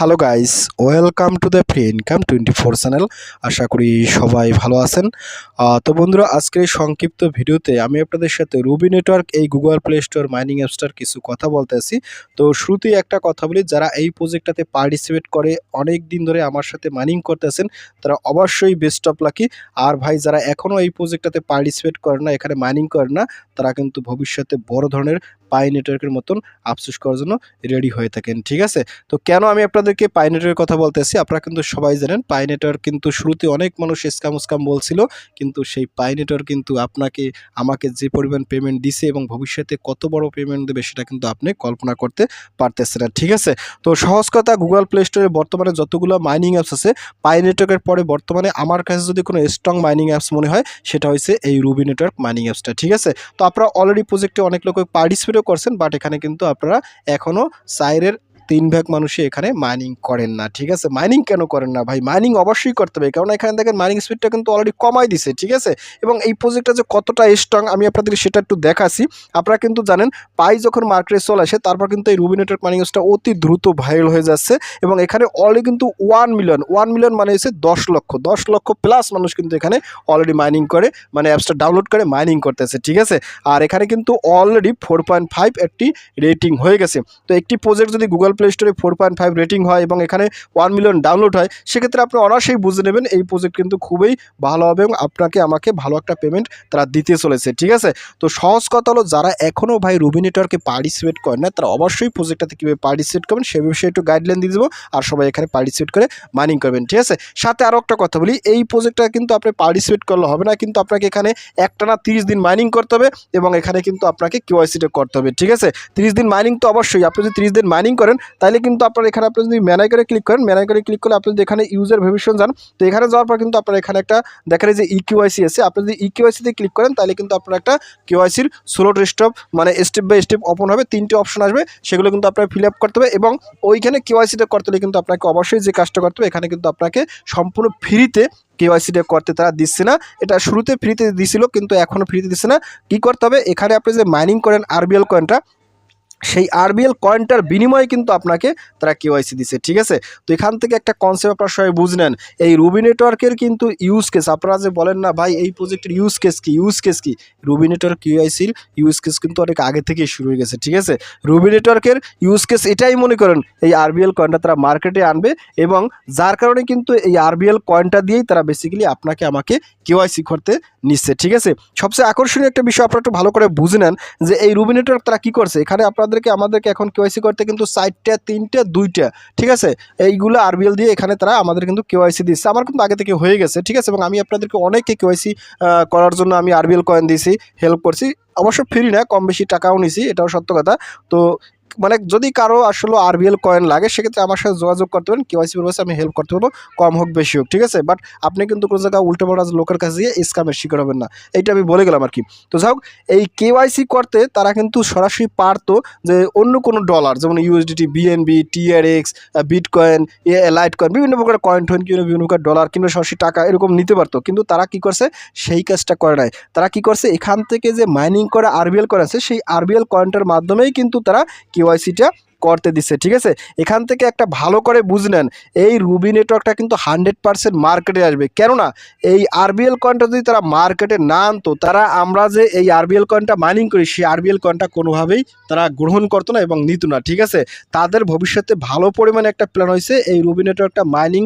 Hello guys welcome to the free income twenty four channel আশা করি সবাই ভালো আছেন। তো বন্ধুরা, আজকের এই সংক্ষিপ্ত ভিডিওতে আমি আপনাদের সাথে রুবি নেটওয়ার্ক এই গুগল প্লে স্টোর মাইনিং অ্যাপসটার কিছু কথা বলতে আছি। তো শুরুতেই একটা কথা বলি, যারা এই প্রজেক্টটাতে পার্টিসিপেট করে, অনেক দিন ধরে আমার সাথে মাইনিং করতেছেন তারা অবশ্যই বেস্ট অফ লাকি আর ভাই, যারা এখনও এই প্রজেক্টটাতে পার্টিসিপেট করে না, এখানে মাইনিং করে না, তারা কিন্তু ভবিষ্যতে বড় ধরনের পাই নেটওয়ার্কের মতন আফসোস করার জন্য রেডি হয়ে থাকেন, ঠিক আছে? তো কেন আমি আপনাদেরকে পাই নেটওয়ার্কের কথা বলতেছি? আপনারা কিন্তু সবাই জানেন পাই নেটওয়ার্ক কিন্তু শুরুতে অনেক মানুষ স্কাম উস্কাম বলছিল, কিন্তু সেই পাই নেটওয়ার্ক কিন্তু আপনাকে, আমাকে যে পরিমাণ পেমেন্ট দিছে এবং ভবিষ্যতে কত বড় পেমেন্ট দেবে সেটা কিন্তু আপনি কল্পনা করতে পারতেছেন না, ঠিক আছে? তো সহজ কথা গুগল প্লে স্টোরে বর্তমানে যতগুলো মাইনিং অ্যাপস আছে পাই নেটওয়ার্কের পরে বর্তমানে আমার কাছে যদি কোনো স্ট্রং মাইনিং অ্যাপস মনে হয়, সেটা হচ্ছে এই রুবি নেটওয়ার্ক মাইনিং অ্যাপসটা ঠিক আছে? তো আপনারা অলরেডি প্রজেক্টে অনেক লোক করছেন বাট এখানে কিন্তু আপনারা এখনও সাইরের তিন ভাগ মানুষই এখানে মাইনিং করেন না, ঠিক আছে? মাইনিং কেন করেন না ভাই? মাইনিং অবশ্যই করতে হবে, কারণ এখানে দেখেন মাইনিং স্পিডটা কিন্তু অলরেডি কমাই দিছে, ঠিক আছে? এবং এই প্রজেক্টটা যে কতটা স্ট্রং আমি আপনাদেরকে সেটা একটু দেখাচ্ছি। আপনারা কিন্তু জানেন, পাই যখন মার্কেটে চলে আসে, তারপর কিন্তু এই রুবি নেটওয়ার্ক মাইনিং অ্যাপসটা অতি দ্রুত ভাইরাল হয়ে যাচ্ছে এবং এখানে অলরেডি কিন্তু ওয়ান মিলিয়ন ওয়ান মিলিয়ন মানে হচ্ছে দশ লক্ষ দশ লক্ষ প্লাস মানুষ কিন্তু এখানে অলরেডি মাইনিং করে মানে অ্যাপসটা ডাউনলোড করে মাইনিং করতেছে, ঠিক আছে? আর এখানে কিন্তু অলরেডি ফোর পয়েন্ট ফাইভ একটি রেটিং হয়ে গেছে। তো একটি প্রজেক্ট যদি গুগল প্লে স্টোরে ফোর পয়েন্ট ফাইভ রেটিং হয় এবং এখানে ওয়ান মিলিয়ন ডাউনলোড হয়, সেক্ষেত্রে আপনি অনায়াসেই বুঝে নেবেন এই প্রজেক্ট কিন্তু খুবই ভালো হবে এবং আপনাকে আমাকে ভালো একটা পেমেন্ট তারা দিতে চলেছে, ঠিক আছে? তো সহজ কথা হলো, যারা এখনও ভাই রুবি নেটওয়ার্কে পার্টিসিপেট করেন না, তারা অবশ্যই প্রজেক্টটাতে কীভাবে পার্টিসিপেট করবেন, সে বিষয়ে একটু গাইডলাইন দিয়ে দেবো আর সবাই এখানে পার্টিসিপেট করে মাইনিং করবেন, ঠিক আছে? সাথে আরও একটা কথা বলি, এই প্রজেক্টটা কিন্তু আপনি পার্টিসিপেট করলে হবে না, কিন্তু আপনাকে এখানে একটানা তিরিশ দিন মাইনিং করতে হবে এবং এখানে কিন্তু আপনাকে কেওয়াইসিটা করতে হবে, ঠিক আছে? তিরিশ দিন মাইনিং তো অবশ্যই, আপনি যদি তিরিশ দিন মাইনিং করেন তাহলে কিন্তু আপনার এখানে আপনি যদি ম্যানাই করে ক্লিক করেন ম্যানাই করে ক্লিক করলে আপনি যদি এখানে ইউজার ভেরিফিকেশন যান, তো এখানে যাওয়ার পর কিন্তু আপনার এখানে একটা দেখেন যে ইকিউআইসি আছে। আপনি যদি ইকিউআইসিতে ক্লিক করেন তাহলে কিন্তু আপনার একটা কেওয়াইসির স্লোট স্টপ মানে স্টেপ বাই স্টেপ ওপেন হবে, তিনটে অপশন আসবে, সেগুলো কিন্তু আপনার ফিল আপ করতে হবে এবং ওইখানে কেওয়াইসিটা করতে হলে কিন্তু আপনাকে অবশ্যই যে কাজটা করতে হবে, এখানে কিন্তু আপনাকে সম্পূর্ণ ফ্রিতে কেওয়াইসিটা করতে তারা দিচ্ছে না। এটা শুরুতে ফ্রিতে দিছিল, কিন্তু এখনও ফ্রিতে দিচ্ছে না। কী করতে হবে? এখানে আপনি যে মাইনিং করেন আরবিএল কয়েনটা সেই আরবিএল কয়েনটার বিনিময়ে কিন্তু আপনাকে তারা কেওয়াইসি দিচ্ছে ঠিক আছে? তো এখান থেকে একটা কনসেপ্ট আপনারা সবাই বুঝলেন এই রুবি নেটওয়ার্কের কিন্তু ইউজ কেস আপনারা যে বলেন না, ভাই, এই প্রজেক্টের ইউজ কেস কি? ইউজ কেস কি? রুবি নেটওয়ার্ক কিউআইসির ইউজ কেস কিন্তু অনেক আগে থেকেই শুরু হয়ে গেছে, ঠিক আছে? রুবি নেটওয়ার্কের ইউজ কেস এটাই মনে করেন, এই আরবিএল কয়েনটা তারা মার্কেটে আনবে এবং যার কারণে কিন্তু এই আরবিএল কয়েনটা দিয়েই তারা বেসিক্যালি আপনাকে আমাকে কেওয়াইসি করতে নিচ্ছে, ঠিক আছে? সবচেয়ে আকর্ষণীয় একটা বিষয় আপনারা একটু ভালো করে বুঝে নেন যে এই রুবি নেটওয়ার্ক তারা কী করছে? এখানে আপনাদেরকে আমাদেরকে এখন কেওয়াইসি করতে কিন্তু চারটা, তিনটা, দুইটা, ঠিক আছে? এইগুলো আরবিএল দিয়ে এখানে তারা আমাদের কিন্তু কেওয়াইসি দিচ্ছে। আমার কিন্তু আগে থেকে হয়ে গেছে, ঠিক আছে? এবং আমি আপনাদেরকে অনেকে কেওয়াইসি করার জন্য আমি আরবিএল কয়েন দিয়েছি হেল্প করছি। অবশ্য ফ্রি না কম বেশি টাকাও নিছি, এটাও সত্য কথা। তো মানে যদি কারও আসলে আরবিএল কয়েন লাগে, সেক্ষেত্রে আমার সাথে যোগাযোগ করতে পারেন। কেওয়াইসি পারপাসে আমি হেল্প করতে পারব, কম হোক, বেশি হোক, ঠিক আছে? বাট আপনি কিন্তু কোনো জায়গায় উল্টো লোকের কাছে গিয়ে স্কামের শিকার হবেন না। এইটা আমি বলে গেলাম আর কি। তো যাই হোক, এই কেওয়াইসি করতে তারা কিন্তু সরাসরি পারতো যে অন্য কোনো ডলার যেমন USDT BNB TRX bitcoin Litecoin বিভিন্ন প্রকার কয়েন টয়েন কিংবা বিভিন্ন প্রকার ডলার কিংবা সরাসরি টাকা এরকম নিতে পারতো। কিন্তু তারা কি করছে? সেই কাজটা করে নাই। তারা কি করছে? এখান থেকে যে মাইনিং করে আরবিএল করেছে সেই আরবিএল কয়েনটার মাধ্যমেই কিন্তু তারা কেওয়াইসিটা করতে দিচ্ছে, ঠিক আছে? এখান থেকে একটা ভালো করে বুঝে নেন, এই রুবি নেটওয়ার্কটা কিন্তু হান্ড্রেড পার্সেন্ট মার্কেটে আসবে। কেননা, এই আরবিএল কয়েনটা যদি তারা মার্কেটে না আনতো, তারা আমরা যে এই আরবিএল কয়েনটা মাইনিং করি, সেই আরবিএল কয়েনটা কোনোভাবেই তারা গ্রহণ করতো না এবং নিত না, ঠিক আছে? তাদের ভবিষ্যতে ভালো পরিমাণে একটা প্ল্যান হয়েছে, এই রুবি নেটওয়ার্কটা মাইনিং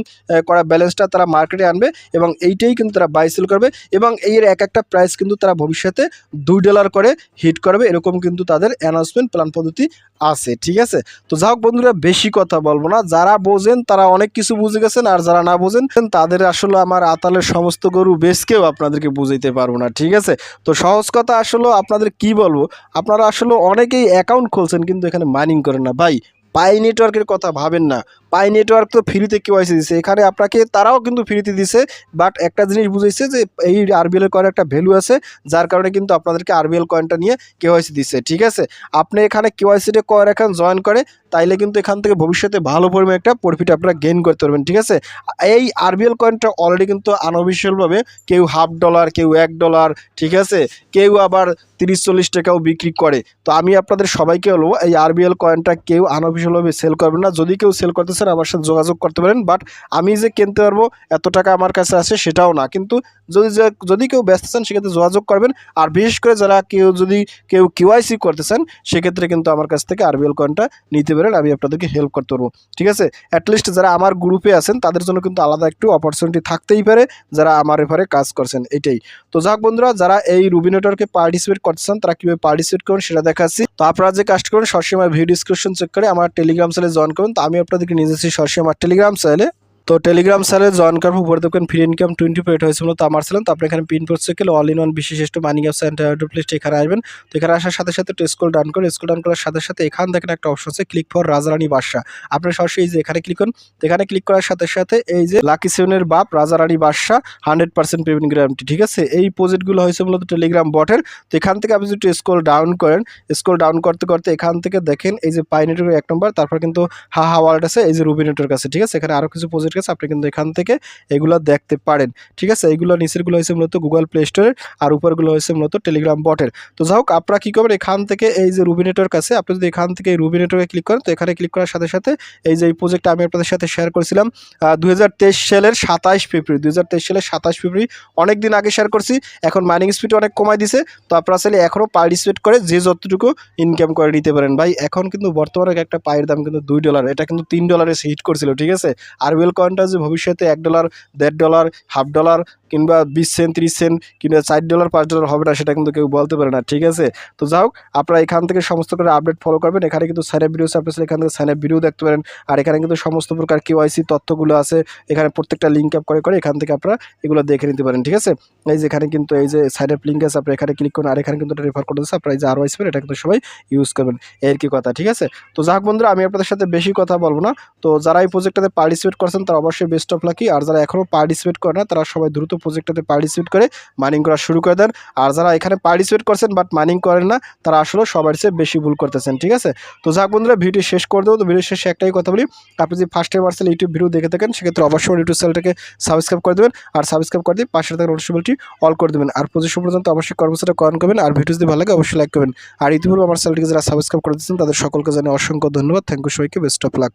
করা ব্যালেন্সটা তারা মার্কেটে আনবে এবং এইটাই কিন্তু তারা বাইসেল করবে এবং এর এক একটা প্রাইস কিন্তু তারা ভবিষ্যতে দুই ডলার করে হিট করবে, এরকম কিন্তু তাদের অ্যানাউন্সমেন্ট প্ল্যান পদ্ধতি আছে, ঠিক আছে? তো যাই হোক বন্ধুরা, বেশি কথা বলব না। যারা বোঝেন, তারা অনেক কিছু বুঝে গেছেন, আর যারা না বোঝেন, তাদের আসলে আমার আতালের সমস্ত গরু বেশকেও আপনাদেরকে বুঝাইতে পারব না, ঠিক আছে? তো সহজ কথা আসলে আপনাদের কি বলব, আপনারা আসলে অনেকেই অ্যাকাউন্ট খুলছেন কিন্তু এখানে মাইনিং করেন না। ভাই, পাই নেটওয়ার্কের কথা ভাবেন না। পাই নেটওয়ার্ক তো ফ্রিতে কেওয়াইসি দিছে। এখানে আপনাকে, তারাও কিন্তু ফ্রিতে দিছে বাট একটা জিনিস বুঝেছে যে এই আরবিএল কয়েন একটা ভ্যালু আছে, যার কারণে কিন্তু আপনাদেরকে আরবিএল কয়েনটা নিয়ে কেওয়াইসি দিচ্ছে ঠিক আছে? আপনি এখানে কেওয়াইসিটা করে এখন জয়েন করে, তাইলে কিন্তু এখান থেকে ভবিষ্যতে ভালো পরিমাণে একটা প্রফিট আপনারা গেইন করতে পারবেন ঠিক আছে? এই আরবিএল কয়েনটা অলরেডি কিন্তু আনঅফিসিয়ালভাবে কেউ হাফ ডলার কেউ এক ডলার ঠিক আছে? কেউ আবার তিরিশ, চল্লিশ টাকাও বিক্রি করে। তো আমি আপনাদের সবাইকে বলব, এই আরবিএল কয়েনটা কেউ আনঅফিসিয়ালভাবে সেল করবেন না। যদি কেউ সেল করতে চান আমার সাথে যোগাযোগ করতে পারেন বাট আমি যে কিনতে পারব, এত টাকা আমার কাছে আছে সেটাও না। কিন্তু যদি যদি কেউ ব্যস্ত চান সেক্ষেত্রে যোগাযোগ করবেন। আর বিশেষ করে যারা কেউ, যদি কেউ কিউআইসি করতে চান, সেক্ষেত্রে কিন্তু আমার কাছ থেকে আরবিএল কয়েনটা নিতে পারেন, আমি আপনাদেরকে হেল্প করতে পারব। ঠিক আছে? অ্যাটলিস্ট যারা আমার গ্রুপে আছেন, তাদের জন্য কিন্তু আলাদা একটু অপরচুনিটি থাকতেই পারে, যারা আমার এফারে কাজ করছেন, এটাই। তো যাক বন্ধুরা, যারা এই রুবি নেটওয়ার্কে পার্টিসিপেট করতেছেন তারা কীভাবে পার্টিসিপেট করুন সেটা দেখাচ্ছি। তো আপনারা যে কাজ করুন সবসময় ভিডিও ডিসক্রিপশন চেক করে আমার টেলিগ্রাম চ্যানেলে জয়েন করুন তো আমি আপনাদেরকে নিয়ে যাচ্ছি সরষে মাঠ টেলিগ্রাম চ্যানেলে তো টেলিগ্রাম চ্যানেলে জয়েন করার পর উপরে দেখবেন ফ্রি ইনকাম টোয়েন্টি পেড হয়েছিল, তো আমার ছিলেন, তো আপনি এখানে পিন পোস্ট থেকে অল ইন ওয়ান বিশেষিষ্ট মাইনিং অ্যাপ সেন্টার প্লেস এখানে আসবেন। তো এখানে আসার সাথে সাথে স্কুল ডাউন করে স্কুল ডাউন করার সাথে সাথে এখান দেখেন একটা অপশন আছে ক্লিক ফর রাজারানী বাদশাহ আপনি সরাসরি এই যে এখানে ক্লিক করুন এখানে ক্লিক করার সাথে সাথে এই যে লাকি সেভেনের বাপ রাজারানী বাদশাহ হান্ড্রেড পার্সেন্ট পেমেন্ট গ্যারান্টি ঠিক আছে? এই প্রজেক্টগুলো হয়েছে মূলত টেলিগ্রাম বটের তো এখান থেকে আপনি যদি স্কুল ডাউন করেন স্কুল ডাউন করতে করতে এখান থেকে দেখেন, এই যে পাই নেটওয়ার্ক এক নম্বর তারপর কিন্তু হা হা ওয়ার্ল্ড আছে, এই যে রুবি নেটওয়ার্ক আছে, ঠিক আছে? এখানে আরও কিছু প্রজেক্ট আছে আপনি কিন্তু এখান থেকে এগুলো দেখতে পারেন। ঠিক আছে? এইগুলো নিচেরগুলো হয়েছে মূলত গুগল প্লে স্টোরের আর উপরগুলো হয়েছে মূলত টেলিগ্রাম বটের তো যাই হোক, আপনারা কী করবেন? এখান থেকে এই যে রুবি নেটওয়ার্ক আছে, আপনি যদি এখান থেকে রুবি নেটওয়ার্কে ক্লিক করেন, তো এখানে ক্লিক করার সাথে সাথে এই যে এই প্রজেক্টটা আমি আপনাদের সাথে শেয়ার করেছিলাম দু হাজার তেইশ সালের সাতাশ ফেব্রুয়ারি, দুই হাজার তেইশ সালের সাতাশ ফেব্রুয়ারি, অনেক দিন আগে শেয়ার করছি, এখন মাইনিং স্পিড অনেক কমাই দিছে, তো আপনারা চাইলে এখনও পার্টিসিপেট করে যে যতটুকু ইনকাম করে নিতে পারেন। ভাই, এখন কিন্তু বর্তমানে একটা পায়ের দাম কিন্তু দুই ডলার এটা কিন্তু তিন ডলারে হিট করছিল, ঠিক আছে? আরবিএল কয়েনটা যে ভবিষ্যতে এক ডলার দেড় ডলার হাফ ডলার কিংবা বিশ সেন্ট, ত্রিশ সেন্ট কিংবা চার ডলার, পাঁচ ডলার হবে না, সেটা কিন্তু কেউ বলতে পারে না, ঠিক আছে? তো যাই হোক, আপনারা এখান থেকে সমস্ত করে আপডেট ফলো করবেন। এখানে কিন্তু সাইন আপ ভিডিও আছে আপনি এখান থেকে সাইন আপ ভিডিও দেখতে পারেন। আর এখানে কিন্তু সমস্ত প্রকার কেওয়াইসি তথ্যগুলো আছে। এখানে প্রত্যেকটা লিঙ্ক আপ করে করে এখান থেকে আপনারা এগুলো দেখে নিতে পারেন, ঠিক আছে? এই যে এখানে কিন্তু এই যে সাইন আপ লিঙ্ক আছে আপনি এখানে ক্লিক করুন। আর এখানে কিন্তু রেফার করে দিচ্ছে আপনারা এই যে আরও আসবেন এটা কিন্তু সবাই ইউজ করবেন। এর কি কথা, ঠিক আছে? তো যাক বন্ধুরা, আমি আপনাদের সাথে বেশি কথা বলব না। তো যারা এই প্রজেক্টটাতে পার্টিসিপেট করছেন, তারা অবশ্যই বেস্ট অফ লাকি আর যারা এখনও পার্টিসিপেট করে না, তারা সবাই দ্রুত প্রজেক্টটাতে পার্টিসিপেট করে মাইনিং করা শুরু করে দেন। আর যারা এখানে পার্টিসিপেট করছেন বাট মাইনিং করেন না, তারা আসলে সবার চেয়ে বেশি ভুল করতেছেন, ঠিক আছে? তো যাক বন্ধুরা ভিডিও শেষ করে দেবো। তো ভিডিও শেষে একটাই কথা বলি, আপনি যদি ফার্স্ট টাইম আসলে ইউটিউব ভিডিও দেখে থাকেন, সেক্ষেত্রে অবশ্যই ইউটিউব চ্যানেলটাকে সাবস্ক্রাইব করে দেবেন। আর সাবস্ক্রাইব করে দিয়ে পাশে থাকা নোটিফিকেশনটি অল করে দেবেন। আর পজিশন পর্যন্ত অবশ্যই কর্মসূচিটা কমেন্ট করবেন। আর ভিডিও যদি ভালো লাগে, অবশ্যই লাইক করবেন। আর ইতিপূর্বে আমার চ্যানেলটিকে যারা সাবস্ক্রাইব করে দিচ্ছেন তাদের সকলকে জানিয়ে অসংখ্য ধন্যবাদ। থ্যাংক ইউ সবাইকে বেস্ট অফ লাক